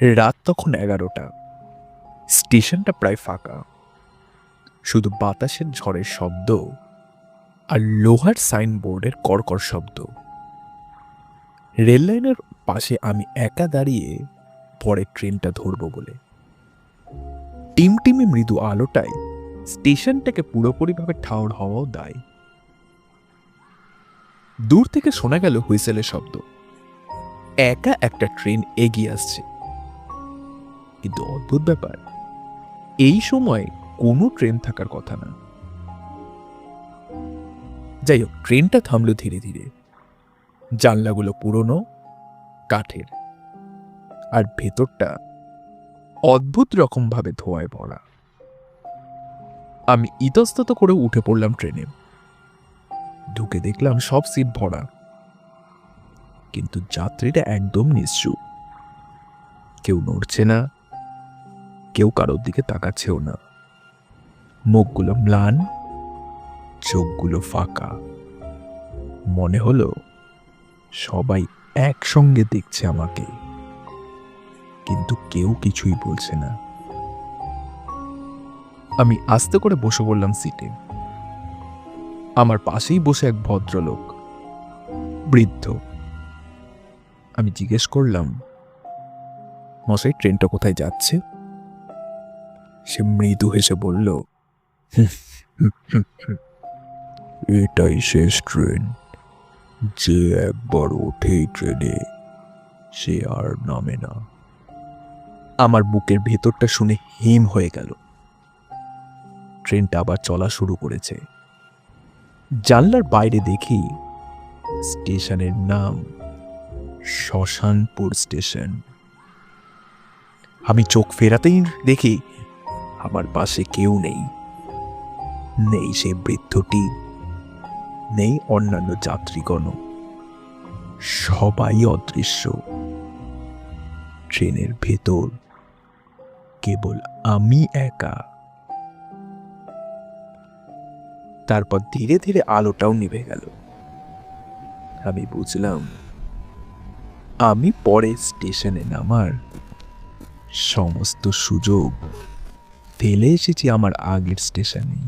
রাত তখন এগারোটা। স্টেশনটা প্রায় ফাঁকা। শুধু বাতাসের ঝড়ের শব্দ আর লোহার সাইনবোর্ডের কড়কড় শব্দ। রেললাইনের পাশে আমি একা দাঁড়িয়ে পরে ট্রেনটা ধরবো বলে। টিমটিমে মৃদু আলোটায় স্টেশনটাকে পুরোপুরিভাবে ঠাউর হওয়াও দায়। দূর থেকে শোনা গেল হুইসেলের শব্দ। একা একটা ট্রেন এগিয়ে আসছে। কিন্তু অদ্ভুত ব্যাপার। এই সময় কোনো ট্রেন থাকার কথা না। যাই হোক, ট্রেনটা থামলো ধীরে ধীরে। জানলাগুলো পুরনো, কাঠের। আর ভেতরটা অদ্ভুত রকমভাবে ধোঁয়ায় ভরা। আমি ইতস্তত করে উঠে পড়লাম ট্রেনে। ঢুকে দেখলাম সব সিট ভরা। কিন্তু যাত্রীরা একদম নিশ্চুপ। কেউ নড়ছে না। কেউ কারোর দিকে তাকাচ্ছেও না। মুখগুলো ম্লান, চোখগুলো ফাঁকা। মনে হলো সবাই একসঙ্গে দেখছে আমাকে। কিন্তু কেউ কিছুই বলছে না। আমি আস্তে করে বসে পড়লাম সিটে। আমার পাশেই বসে এক ভদ্রলোক, বৃদ্ধ। আমি জিজ্ঞেস করলাম, মশাই, ট্রেনটা কোথায় যাচ্ছে? সে মৃদু হেসে বলল এটাই শেষ ট্রেন। যে একবার ওঠেই ট্রেনে, সে আর নামে না। আমার বুকের ভেতরটা শুনে হিম হয়ে গেল। ট্রেনটা আবার চলা শুরু করেছে। জানলার বাইরে দেখি স্টেশনের নাম শ্মশানপুর স্টেশন। আমি চোখ ফেরাতেই দেখি আমার পাশে কেউ নেই। নেই সে বৃদ্ধটি, নেই অন্যান্য যাত্রীগণ সবাই অদৃশ্য। ট্রেনের ভেতর কেবল আমি একা। তারপর ধীরে ধীরে আলোটাও নিভে গেল। আমি বুঝলাম, আমি পরে স্টেশনে নামার সমস্ত সুযোগ ফেলে এসেছি আমার আগের স্টেশনেই।